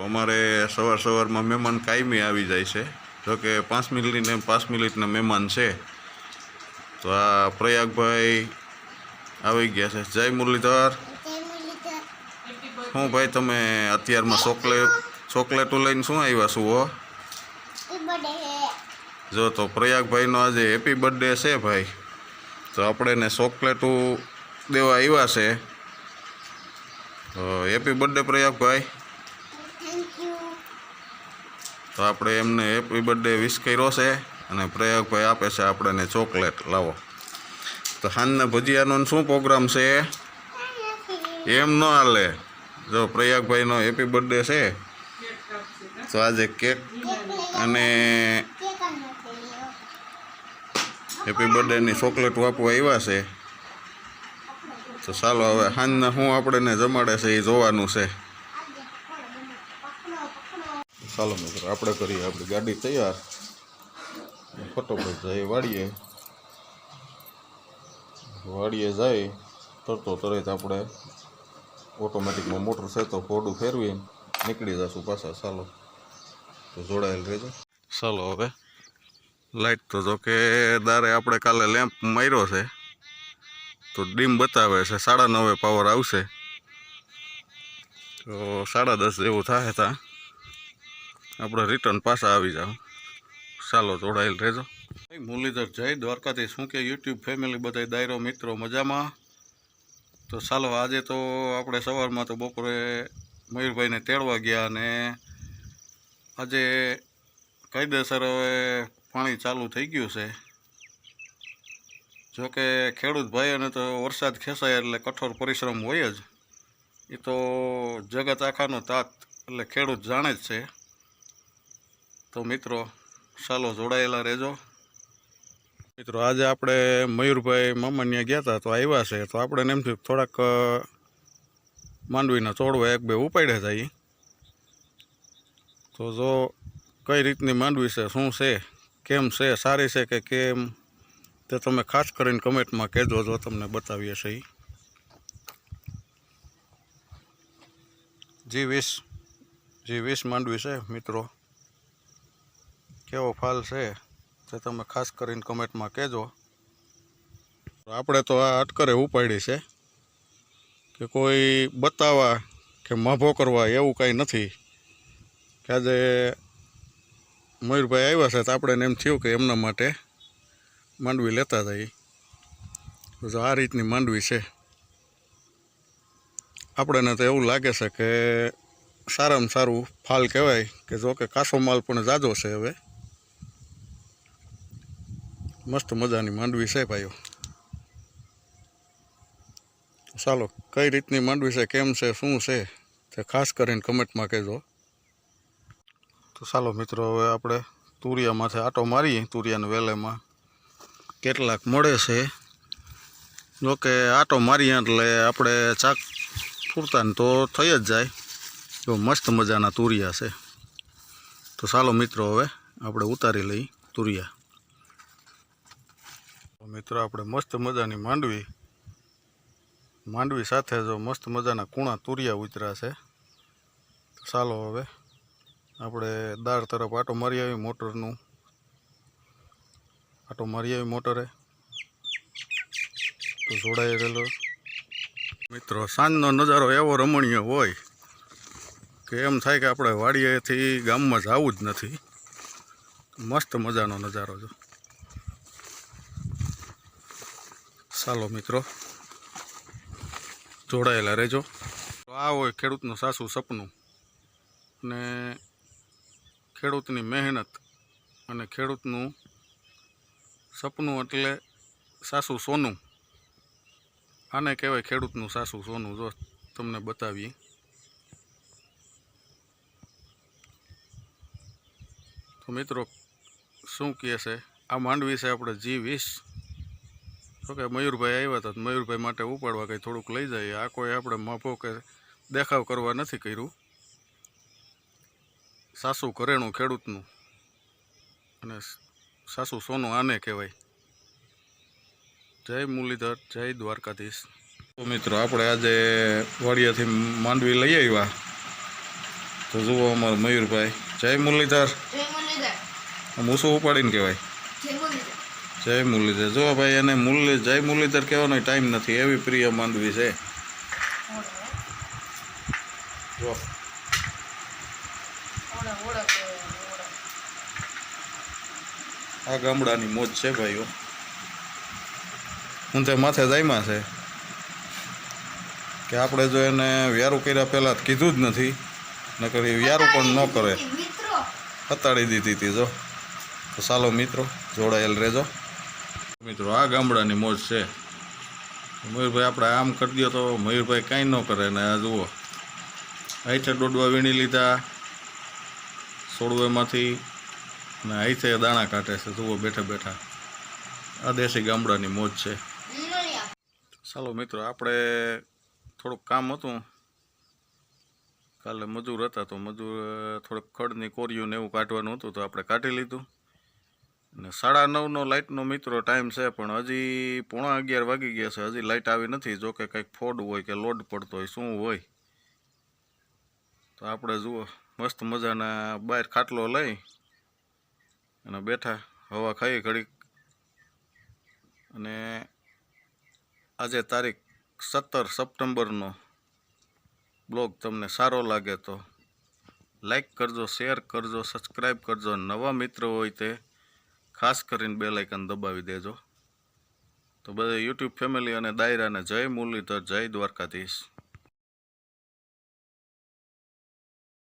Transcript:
અમારે સવાર સવારમાં મહેમાન કાયમી આવી જાય છે. જો કે પાંચ મિનિટને પાંચ મિનિટના મહેમાન છે. તો આ પ્રયાગભાઈ આવી ગયા છે. જય મુરલીધર. શું ભાઈ તમે અત્યારમાં ચોકલેટ ચોકલેટો લઈને શું આવ્યા છો હો? જો તો પ્રયાગભાઈનો આજે હેપી બર્થડે છે ભાઈ. તો આપણે એને ચોકલેટો દેવા આવ્યા છે. તો હેપી બર્થડે પ્રયાગભાઈ. તો આપણે એમને હેપી બર્થડે વિશ કર્યો છે અને પ્રયાગભાઈ આપે છે આપણને ચોકલેટ. લાવો. તો હાનના ભજીયાનો શું પ્રોગ્રામ છે? એમ ન હાલે. જો પ્રયાગભાઈનો હેપી બર્થડે છે. તો આજે કેક અને હેપી બર્થડેની ચોકલેટ આપવા આવ્યા છે. તો ચાલો હવે હાંજના શું આપણને જમાડે છે એ જોવાનું છે. ચાલો મિત્રો, આપણે કરીએ આપણી ગાડી તૈયાર. ફટોફટ જઈએ વાડીએ વાડીએ જાય, તરતો તરત આપણે ઓટોમેટિકમાં મોટર છે તો ફોડું ફેરવી નીકળી જશું પાછા, ચાલો. તો જોડાયેલ રહેજો. ચાલો હવે, લાઈટ તો જો કે દારે આપણે કાલે લેમ્પ માર્યો છે, તો ડીમ બતાવે છે, સાડા નવે પાવર આવશે. તો સાડા દસ જેવું થાય ત્યાં આપણે રિટર્ન પાછા આવી જાવ ચાલો જોડાયેલ રહેજો. મુરલીધર, જય દ્વારકાથી શું કે યુટ્યુબ ફેમિલી બધા દાયરો મિત્રો મજામાં? તો ચાલો આજે તો આપણે સવારમાં તો બપોરે મયુરભાઈને તેડવા ગયા અને આજે કાયદેસર હવે પાણી ચાલુ થઈ ગયું છે. જોકે ખેડૂત ભાઈઓને તો વરસાદ ખેંચાય એટલે કઠોર પરિશ્રમ હોય જ. એ તો જગત આખાનો તાત, એટલે ખેડૂત જાણે જ છે. તો મિત્રો, ચાલો જોડાયેલા રહેજો મિત્રો, આજે આપણે મયુરભાઈ મામાન્યા ગયા હતા તો આવ્યા છે તો આપણે એમ થયું થોડાક માંડવીના ચોડવા એક બે ઉપાડ્યા ઈ. તો જો કઈ રીતની માંડવી છે, શું છે, કેમ છે, સારી છે કે કેમ, તે તમે ખાસ કરીને કમેન્ટમાં કહેજો, જો તમને બતાવીએ છે ઈ. જી વીસ જી વીસ માંડવી છે, મિત્રો કેવો ફાલ છે તે તમે ખાસ કરીને કમેન્ટમાં કહેજો. આપણે તો આ અટકરે ઉપાડી છે કે કોઈ બતાવવા કે માભો કરવા એવું કાંઈ નથી. કે આજે મયુરભાઈ આવ્યા છે તો આપણે એમ થયું કે એમના માટે માંડવી લેતા જઈએ જો આ રીતની માંડવી છે. આપણને તો એવું લાગે છે કે સારામાં સારું ફાલ કહેવાય કે જો કે કાસો માલ પણ જાજો છે હવે. મસ્ત મજાની માંડવી છે ભાઈઓ. ચાલો, કઈ રીતની માંડવી છે, કેમ છે, શું છે, તે ખાસ કરીને કમેન્ટમાં કહેજો. તો ચાલો મિત્રો, હવે આપણે તુરિયામાંથી આટો મારીએ, તુરિયાના વેલેમાં કેટલાક મળે છે. જોકે આટો મારીએ એટલે આપણે ચાક પૂરતાને તો થઈ જ જાય. જો મસ્ત મજાના તુરિયા છે. તો ચાલો મિત્રો, હવે આપણે ઉતારી લઈ તુરિયા. મિત્રો, આપણે મસ્ત મજાની માંડવી. માંડવી સાથે જો મસ્ત મજાના કૂણા તુરિયા ઉતરા છે. ચાલો હવે આપણે દાળ તરફ આટો મારી આવી મોટરનું. આટો મારી આવી મોટરે. તો જોડાઈ રહેલો. મિત્રો, સાંજનો નજારો એવો રમણીય હોય કે એમ થાય કે આપણે વાડીએથી ગામમાં જવું જ નથી. મસ્ત મજાનો નજારો જો. ચાલો મિત્રો. જોડાયેલા રહેજો. આ હોય ખેડૂતનું સાસુ સપનું. અને ખેડૂતની મહેનત અને ખેડૂતનું સપનું એટલે સાસુ સોનું. આને કહેવાય ખેડૂતનું સાસુ સોનું. જો તમને બતાવીએ. તો મિત્રો, શું કહે છે? આ માંડવી છે આપણે જી વીસ. તો કે મયુરભાઈ આવ્યા હતા મયુરભાઈ માટે ઉપાડવા કંઈ થોડુંક લઈ જઈએ આ કોઈ આપણે માફો કે દેખાવ કરવા નથી કર્યું. સાસુ ઘરેણું ખેડૂતનું. અને સાસુ સોનું આને કહેવાય. જય મુરલીધર જય દ્વારકાધીશ. તો મિત્રો આપણે આજે વાડિયાથી માંડવી લઈ આવ્યા. તો જુઓ અમારા મયુરભાઈ. જય મુરલીધર. હું શું ઉપાડીને કહેવાય. જય મુરલીધર જો ભાઈ એને મુરલી જય મુરલીધર કહેવાનો ટાઈમ નથી. એવી પ્રિય માંડવી છે. જો. આ ગામડાની મોજ છે ભાઈઓ. હું તે માથે જાયમાં છે. કે આપણે જો એને વ્યારું કર્યા પહેલાં કીધું જ નથી. નકર એ વ્યારું પણ ન કરે. પતાડી હતાડી દીધી હતી જો. તો ચાલો મિત્રો જોડાયેલ રહેજો. મિત્રો, આ ગામડાની મોજ છે. મયુરભાઈ આપણે આમ કરી દો તો મયુરભાઈ કાંઈ ન કરે ને આ જુઓ. અહીંથી દોડવા વીણી લીધા સોડવેમાંથી ને અહીંથી દાણા કાઢે છે. જુઓ, બેઠા બેઠા. આ દેશી ગામડાની મોજ છે. ચાલો મિત્રો, આપણે થોડુંક કામ હતું. કાલે મજૂર હતા તો મજૂર, થોડુંક ખડની કોરિયું ને એવું કાઢવાનું હતું તો આપણે કાઢી લીધું. ને સાડા નવનો લાઇટનો મિત્રો ટાઈમ છે, પણ હજી પોણા અગિયાર વાગી ગયા છે. હજી લાઇટ આવી નથી. જો કે કંઈક ફોડ હોય કે લોડ પડતો હોય, શું હોય? તો આપણે જુઓ, મસ્ત મજાના બહાર ખાટલો લઈ અને બેઠા હવા ખાઈ ઘડીક. અને આજે તારીખ સત્તર સપ્ટેમ્બરનો બ્લોગ તમને સારો લાગે તો લાઈક કરજો, શેર કરજો સબસ્ક્રાઈબ કરજો. નવા મિત્રો હોય તે ખાસ કરીને બે લાઇકન દબાવી દેજો. તો બધા યુટ્યુબ ફેમિલી અને દાયરાને જય મુરલીધર, જય દ્વારકાધીશ.